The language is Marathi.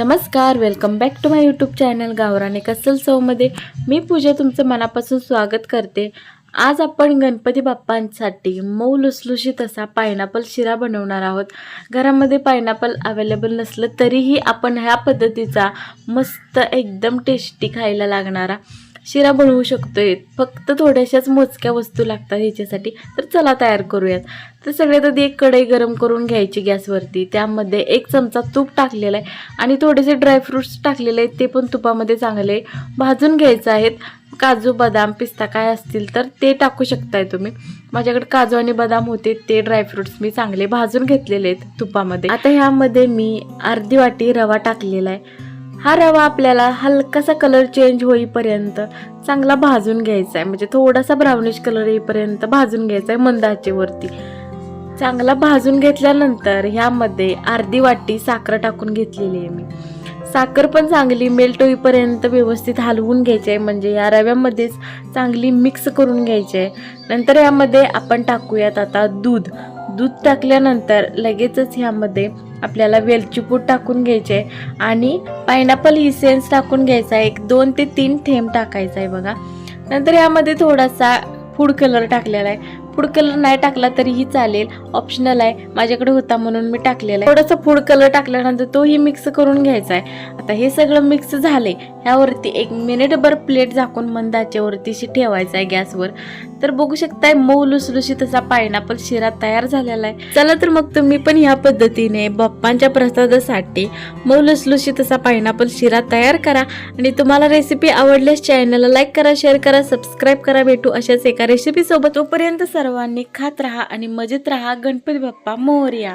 नमस्कार welcome back to my YouTube channel गावराने कसल चवमध्ये मी पूजा तुमचं मनापासून स्वागत करते. आज आपण गणपती बाप्पांसाठी मऊ लुसलुशीत असा पायनॅपल शिरा बनवणार आहोत. घरामध्ये पायनॅपल अवेलेबल नसलं तरीही आपण ह्या पद्धतीचा मस्त एकदम टेस्टी खायला लागणारा शिरा बनवू शकतोय. फक्त थोड्याशाच मोजक्या वस्तू लागतात ह्याच्यासाठी. तर चला तयार करूयात. तर सगळ्यात आधी एक कढई गरम करून घ्यायची गॅसवरती. त्यामध्ये एक चमचा तूप टाकलेला आहे आणि थोडेसे ड्रायफ्रुट्स टाकलेले आहेत ते पण तुपामध्ये चांगले भाजून घ्यायचं आहेत. काजू बदाम पिस्ता काय असतील तर ते टाकू शकताय तुम्ही. माझ्याकडे काजू आणि बदाम होते ते ड्रायफ्रुट्स मी चांगले भाजून घेतलेले आहेत तुपामध्ये. आता ह्यामध्ये मी अर्धी वाटी रवा टाकलेला आहे. हा रवा आपल्याला हलकासा कलर चेंज होईपर्यंत चांगला भाजून घ्यायचा आहे म्हणजे थोडासा ब्राउनिश कलर येईपर्यंत भाजून घ्यायचा आहे मंद आचेवरती चांगला भाजून घेतल्यानंतर ह्यामध्ये अर्धी वाटी साखर टाकून घेतलेली आहे मी. साखर पण चांगली मेल्ट होईपर्यंत व्यवस्थित हलवून घ्यायची आहे म्हणजे या रव्यामध्येच चांगली मिक्स करून घ्यायची आहे नंतर यामध्ये आपण टाकूयात आता दूध. दूध टाकल्यानंतर लगेचच ह्यामध्ये आपल्याला वेलची पूड टाकून घ्यायची आहे. आणि पायनॅपल इसेन्स टाकून घ्यायचा आहे. एक दोन ते तीन थेंब टाकायचा आहे बघा. नंतर यामध्ये थोडासा फूड कलर टाकलेला आहे. फूड कलर नाही टाकला तरीही चालेल. ऑप्शनल आहे. माझ्याकडे होता म्हणून मी टाकलेला आहे. थोडासा फूड कलर टाकल्यानंतर तोही मिक्स करून घ्यायचा आहे. आता हे सगळं मिक्स झाले. ह्यावरती एक मिनिटभर प्लेट झाकून मंदाच्यावरतीशी ठेवायचा आहे गॅसवर. तर बघू शकताय मऊ लुसलुशीत असा पायनापल शिरा तयार झालेला आहे. चला तर मग तुम्ही पण ह्या पद्धतीने बाप्पांच्या प्रसादासाठी मऊ लुसलुशीत असा पायनापल शिरा तयार करा. आणि तुम्हाला रेसिपी आवडल्यास चॅनलला लाईक करा शेअर करा सबस्क्राईब करा. भेटू अशाच एका रेसिपीसोबत तोपर्यंत सर्वांनी खात राहा आणि मजेत राहा गणपती बाप्पा मोरया.